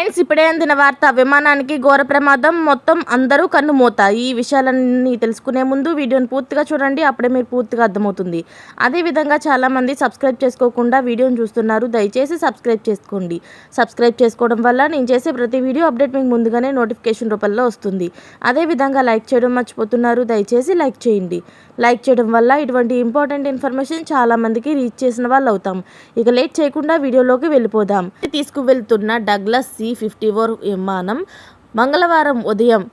Friends ఇప్పుడే అందిన వార్త. విమానానికి ఘోర ప్రమాదం మొత్తం అందరూ కన్నుమూత ఈ విషయాలన్నీ తెలుసుకునే ముందు వీడియోని పూర్తిగా చూడండి. అప్పుడే మీరు పూర్తిగా అర్థమవుతుంది. అదేవిధంగా చాలామంది సబ్స్క్రైబ్ చేసుకోకుండా వీడియోని చూస్తున్నారు. దయచేసి సబ్స్క్రైబ్ చేసుకోండి. సబ్స్క్రైబ్ చేసుకోవడం వల్ల నేను చేసే ప్రతి వీడియో అప్డేట్ మీకు ముందుగానే నోటిఫికేషన్ రూపంలో వస్తుంది. అదేవిధంగా లైక్ చేయడం మర్చిపోతున్నారు. దయచేసి లైక్ చేయండి. లైక్ చేయడం వల్ల ఇటువంటి ఇంపార్టెంట్ ఇన్ఫర్మేషన్ చాలామందికి రీచ్ చేసిన వాళ్ళు అవుతాం ఇక లేట్ చేయకుండా వీడియోలోకి వెళ్ళిపోదాం. తీసుకువెళ్తున్న డగ్లస్ సి ఫిఫ్టీ ఫోర్ విమానం మంగళవారం ఉదయం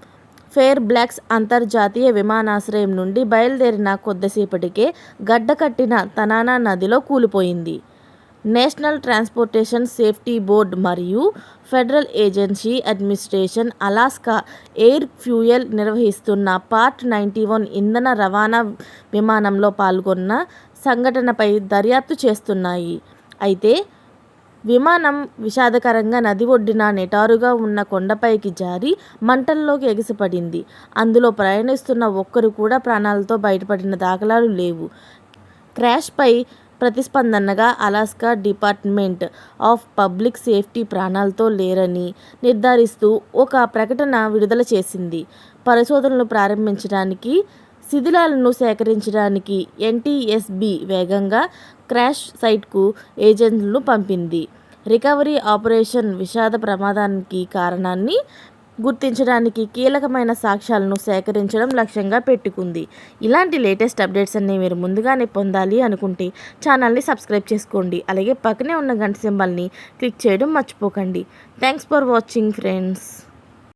ఫేర్ బ్లాక్స్ అంతర్జాతీయ విమానాశ్రయం నుండి బయలుదేరిన కొద్దిసేపటికే గడ్డకట్టిన తనానా నదిలో కూలిపోయింది. నేషనల్ ట్రాన్స్పోర్టేషన్ సేఫ్టీ బోర్డ్ మరియు Federal Agency Administration Alaska Air Fuel నిర్వహిస్తున్న పార్ట్ నైంటీ వన్ ఇంధన రవాణా విమానంలో పాల్గొన్న సంఘటనపై దర్యాప్తు చేస్తున్నాయి. అయితే విమానం విషాదకరంగా నది ఒడ్డున నిటారుగా ఉన్న కొండపైకి జారి మంటల్లోకి ఎగిసిపడింది. అందులో ప్రయాణిస్తున్న ఒక్కరు కూడా ప్రాణాలతో బయటపడిన దాఖలాలు లేవు. క్రాష్పై ప్రతిస్పందనగా Alaska Department of Public Safety ప్రాణాలతో లేరని నిర్ధారిస్తూ ఒక ప్రకటన విడుదల చేసింది. పరిశోధనలు ప్రారంభించడానికి శిథిలాలను సేకరించడానికి ఎన్టీఎస్బి వేగంగా క్రాష్ సైట్కు ఏజెంట్లను పంపింది. రికవరీ ఆపరేషన్ విషాద ప్రమాదానికి కారణాన్ని గుర్తించడానికి కీలకమైన సాక్ష్యాలను సేకరించడం లక్ష్యంగా పెట్టుకుంది. ఇలాంటి లేటెస్ట్ అప్డేట్స్ అన్ని మీరు ముందుగానే పొందాలి అనుకుంటే ఛానల్ని సబ్స్క్రైబ్ చేసుకోండి. అలాగే పక్కనే ఉన్న గంట సింబల్ని క్లిక్ చేయడం మర్చిపోకండి. Thanks for watching friends.